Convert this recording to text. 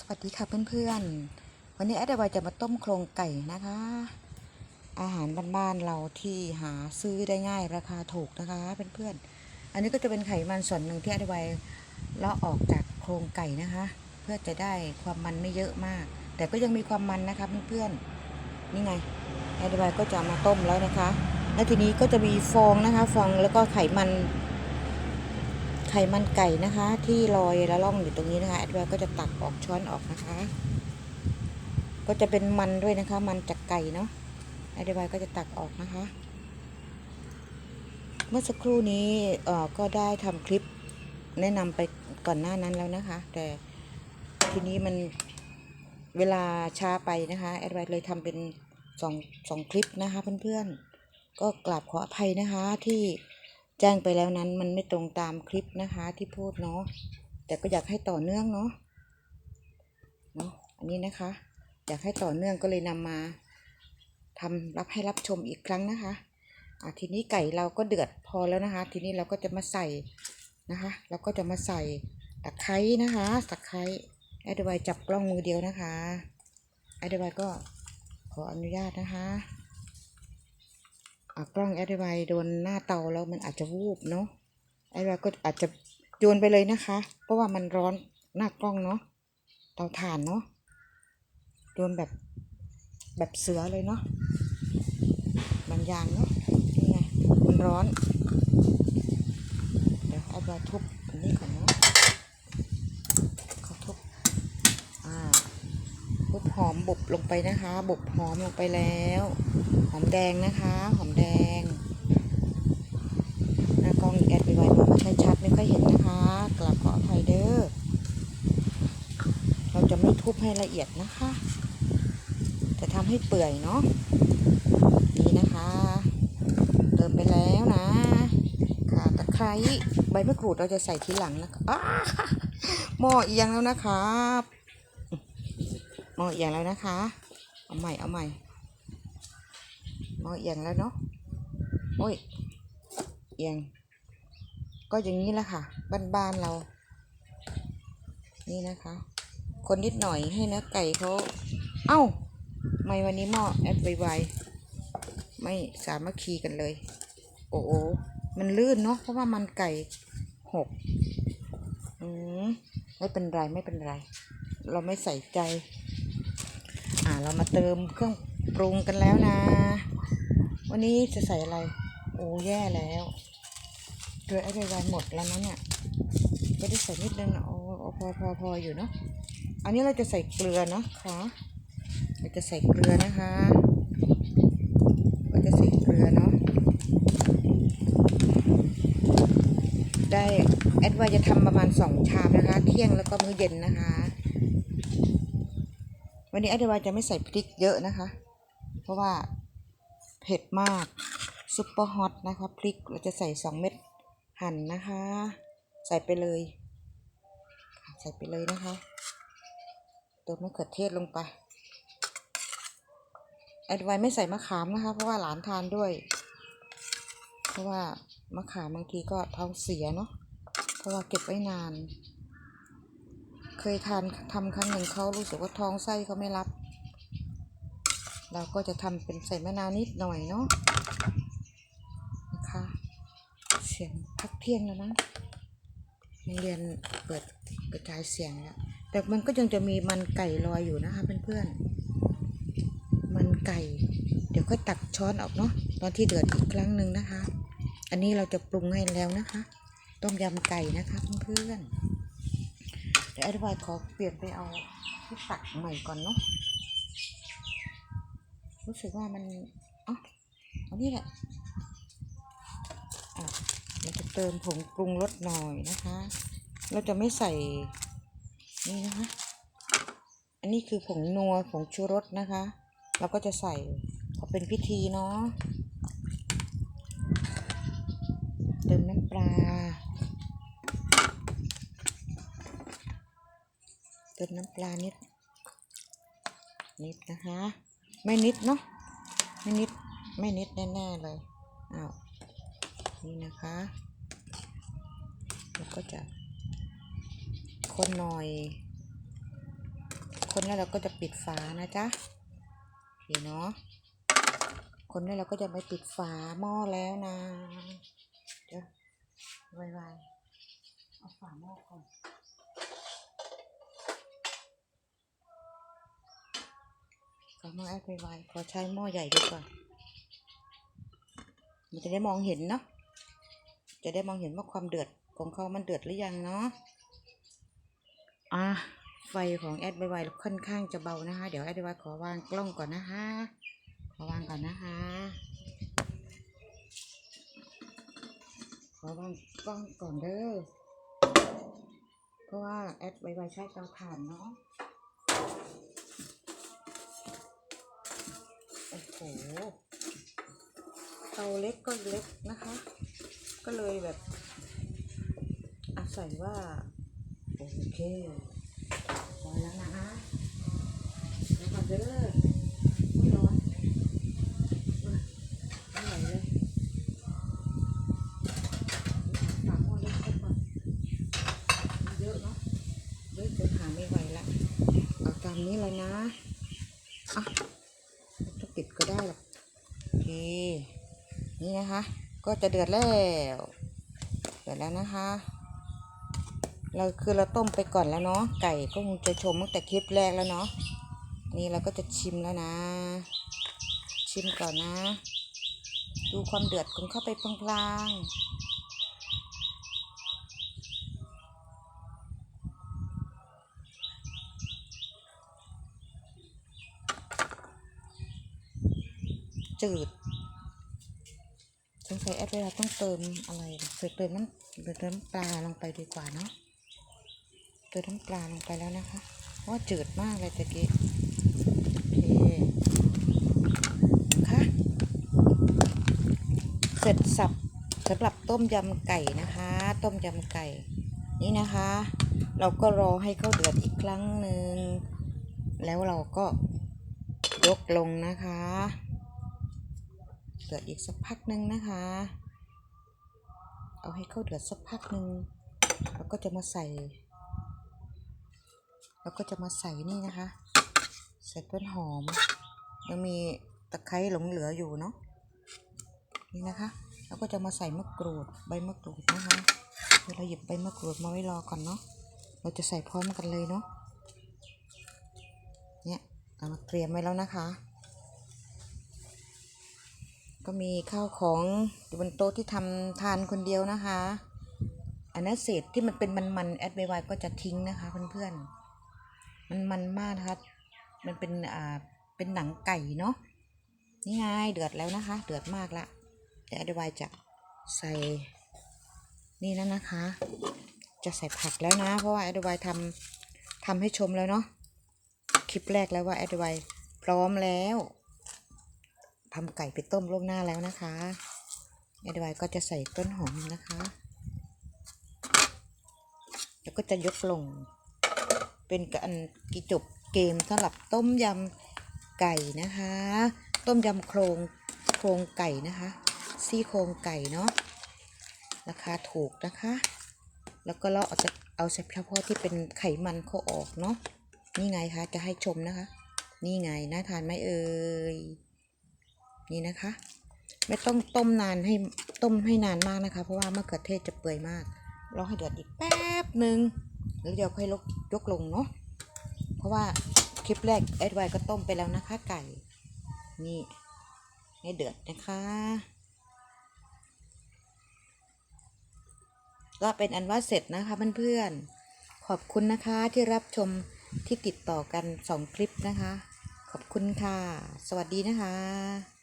สวัสดีค่ะเพื่อนๆ วันนี้แอดวายจะมาต้มโครงไก่นะคะ อาหารบ้านๆเราที่หาซื้อได้ง่ายราคาถูกนะคะเพื่อนๆ อันนี้ก็จะเป็นไขมันส่วนหนึ่งที่แอดวายเลาะออกจากโครงไก่นะคะ เพื่อจะได้ความมันไม่เยอะมาก แต่ก็ยังมีความมันนะคะเพื่อนๆ นี่ไงแอดวายก็จะมาต้มแล้วนะคะ แล้วทีนี้ก็จะมีฟองนะคะ ฟองแล้วก็ไขมัน ไขมันไก่นะคะ ที่ลอยละล่องอยู่ตรงนี้นะคะแอดวายก็จะตักออกช้อนออกนะคะ ก็จะเป็นมันด้วยนะคะ มันจากไก่เนาะแอดวายก็จะตักออกนะคะ เมื่อสักครู่นี้เอ่อก็ได้ทำคลิปแนะนำไปก่อนหน้านั้นแล้วนะคะ แต่ทีนี้มันเวลาช้าไปนะคะแอดวายเลยทำเป็นสองสองคลิปนะคะเพื่อนๆก็กราบขออภัยนะคะที่ แจ้งไปแล้วนั้นมันไม่ตรงตามคลิปนะคะที่พูดเนาะแต่ก็อยากให้ต่อเนื่องเนาะเนาะอันนี้นะคะ อยากให้ต่อเนื่องก็เลยนำมาทำรับให้รับชมอีกครั้งนะคะอะทีนี้ไก่เราก็เดือดพอแล้วนะคะ ทีนี้เราก็จะมาใส่นะคะ เราก็จะมาใส่ตะไคร้นะคะตะไคร้แอดไวจับกล้องมือเดียวนะคะแอดไวก็ขออนุญาตนะคะอะ กล้องแอดไวโดนหน้าเตาแล้วมันอาจจะวูบเนาะแอดไวก็อาจจะโยนไปเลยนะคะ เพราะว่ามันร้อนหน้ากล้องเนาะเตาถ่านเนาะโดนแบบแบบเสือเลยเนาะบางอย่างเนาะนี่ไงมันร้อน เดี๋ยวเอาไปทุบอันนี้ก่อนเนาะเขาทุบอ่า ทุบหอมบุบลงไปนะคะ บุบหอมลงไปแล้ว หอมแดงนะคะ หอมแดงหน้ากล้องแอดไปไว้ไม่ค่อยชัดไม่ค่อยเห็นนะคะกลับขออภัยเด้อเราจะไม่ทุบให้ละเอียดนะคะ จะทำให้เปื่อยเนาะนี่นะคะเติมไปแล้วนะค่ะตะไคร้ใบมะกรูดเราจะใส่ทีหลังนะคะอ้าหม้อเอียงแล้วนะครับ หม้อเอียงแล้วนะคะ เอาใหม่ เอาใหม่หม้อเอียงแล้วเนาะ โอ้ย เอียง ก็อย่างนี้แหละค่ะ บ้านๆเรา นี่นะคะ คนนิดหน่อยให้เนื้อไก่เขาเอ้า ไม่วันนี้หม้อแอดไวๆไม่สามัคคีกันเลย โอ้โอมันลื่นเนาะ เพราะว่ามันไก่หกอืมไม่เป็นไร ไม่เป็นไร เราไม่ใส่ใจ เรามาเติมเครื่องปรุงกันแล้วนะ วันนี้จะใส่อะไร โอ้แย่แล้วเกลือแอดไวๆหมดแล้วนะเนี่ยไม่ได้ใส่นิดนึงนะโอ้โอพอพอพออยู่เนาะอันนี้เราจะใส่เกลือเนาะค่ะเราจะใส่เกลือนะคะก็จะใส่เกลือเนาะได้แอดว่าจะทำประมาณสองชามนะคะ เที่ยงแล้วก็มื้อเย็นนะคะ วันนี้แอดวาจะไม่ใส่พริกเยอะนะคะ เพราะว่าเผ็ดมากซุปเปอร์ฮอตนะคะพริกเราจะใส่สองเม็ดหั่นนะคะ ใส่ไปเลย ใส่ไปเลยนะคะติมมะเขือเทศลงไปแอดไว้ไม่ใส่มะขามนะคะ เพราะว่าหลานทานด้วย เพราะว่ามะขามบางทีก็ท้องเสียเนาะเพราะว่าเก็บไว้นาน เคยทานทำครั้งหนึ่งเขารู้สึกว่าท้องไส้เขาไม่รับ เราก็จะทำเป็นใส่มะนาวนิดหน่อยเนาะนะคะเสียงพักเที่ยงแล้วนะโรงเรียนเปิดกระจายเสียงแล้วแต่มันก็ยังจะมีมันไก่ลอยอยู่นะคะเพื่อนๆมันไก่ เดี๋ยวค่อยตักช้อนออกเนาะตอนที่เดือดอีกครั้งหนึ่งนะคะ อันนี้เราจะปรุงให้แล้วนะคะ ต้มยำไก่นะคะเพื่อนๆ เดี๋ยวายขอเปลี่ยนไปเอาที่ตักใหม่ก่อนเนาะรู้สึกว่ามันอ๋อเอานี่แหละอะเราจะเติมผงปรุงรสหน่อยนะคะ เราจะไม่ใส่นี่นะคะ อันนี้คือผงนัวผงชูรสนะคะ เราก็จะใส่พอเป็นพิธีเนาะ เติมน้ำปลา เติมน้ำปลานิด นิดนะคะ ไม่นิดเนาะไม่นิดไม่นิดแน่ๆเลยอ้าวนี่นะคะแล้วก็จะคนหน่อย คนแล้วเราก็จะปิดฝานะจ๊ะโอเคเนาะคนแล้วเราก็จะไปปิดฝาหม้อแล้วนะเดี๋ยวไวๆเอาฝาหม้อก่อน ฝาหม้อแอดไวๆขอใช้หม้อใหญ่ดีกว่า มันจะได้มองเห็นเนาะ จะได้มองเห็นว่าความเดือดของเขามันเดือดหรือยังเนาะ อะไฟของแอดไวๆค่อนข้างจะเบานะคะ เดี๋ยวแอดไวขอวางกล้องก่อนนะคะ ขอวางก่อนนะคะ ขอวางกล้องก่อนเด้อ เพราะว่าแอดไวๆใช้เตาถ่านเนาะ เตาเล็กก็เล็กนะคะ ก็เลยแบบอาศัยว่า โอเคพอแล้วนะแล้วก็เด้อไม่ร้อนไม่ไหวเลยฝากหม้อเล็กก่อนมันเยอะเนาะเยอะจนหาไม่ไหวละเอาตามนี้เลยนะอะไม่ต้องปิดก็ได้หรอกโอเค นี่นะคะ ก็จะเดือดแล้วเดือดแล้วนะคะ เราคือเราต้มไปก่อนแล้วเนาะไก่ก็คงจะชมตั้งแต่คลิปแรกแล้วเนาะนี่เราก็จะชิมแล้วนะ ชิมก่อนนะ ดูความเดือดของเข้าไปพลางจืด สงสัยแอดเวลาต้องเติมอะไรเติมเติมน้ำเติมปลาลงไปดีกว่าเนาะเติมน้ำปลาลงไปแล้วนะคะเพราะว่าจืดมากเลยตะกี้โอเคนะคะเสร็จสับสำหรับต้มยำไก่นะคะ ต้มยำไก่ นี่นะคะ เราก็รอให้เขาเดือดอีกครั้งหนึ่งแล้วเราก็ยกลงนะคะ เดือดอีกสักพักหนึ่งนะคะ เอาให้เข้าเดือดสักพักหนึ่งแล้วก็จะมาใส่ แล้วก็จะมาใส่นี่นะคะ ใส่ต้นหอมยังมีตะไคร้หลงเหลืออยู่เนาะนี่นะคะแล้วก็จะมาใส่มะกรูดใบมะกรูดนะคะเดี๋ยวเราหยิบใบมะกรูดมาไว้รอก่อนเนาะเราจะใส่พร้อมกันเลยเนาะเนี่ยเอามาเตรียมไว้แล้วนะคะ ก็มีข้าวของอยู่บนโต๊ะที่ทำทานคนเดียวนะคะ อันนั้นเศษที่มันเป็นมันๆแอดไวก็จะทิ้งนะคะเพื่อนๆ มันมันมากนะคะ มันเป็นอ่าเป็นหนังไก่เนาะ นี่ไงเดือดแล้วนะคะ เดือดมากละเดี๋ยวแอดไวจะใส่นี่แล้วนะคะ จะใส่ผักแล้วนะ เพราะว่าแอดไวทำทำให้ชมแล้วเนาะ คลิปแรกแล้วว่าแอดไวพร้อมแล้ว ทำไก่ไปต้มล่วงหน้าแล้วนะคะแอดไวก็จะใส่ต้นหอมนะคะ แล้วก็จะยกลง เป็นการกิจบเกมสำหรับต้มยำไก่นะคะ ต้มยำโครงโครงไก่นะคะ ซี่โครงไก่เนาะราคาถูกนะคะ แล้วก็เราเอาจะเอาเฉพาะที่เป็นไขมันเขาออกเนาะนี่ไงคะจะให้ชมนะคะ นี่ไงน่าทานไหมเอ่ย นี่นะคะ ไม่ต้องต้มนานให้ต้มให้นานมากนะคะ เพราะว่ามะเขือเทศจะเปื่อยมากรอให้เดือดอีกแป๊บหนึ่งแล้วเดี๋ยวค่อยลกยกลงเนาะเพราะว่าคลิปแรกแอดไวก็ต้มไปแล้วนะคะ ไก่นี่ให้เดือดนะคะ ก็เป็นอันว่าเสร็จนะคะเพื่อนๆขอบคุณนะคะที่รับชมที่ติดต่อกันสองคลิปนะคะ ขอบคุณค่ะ สวัสดีนะคะ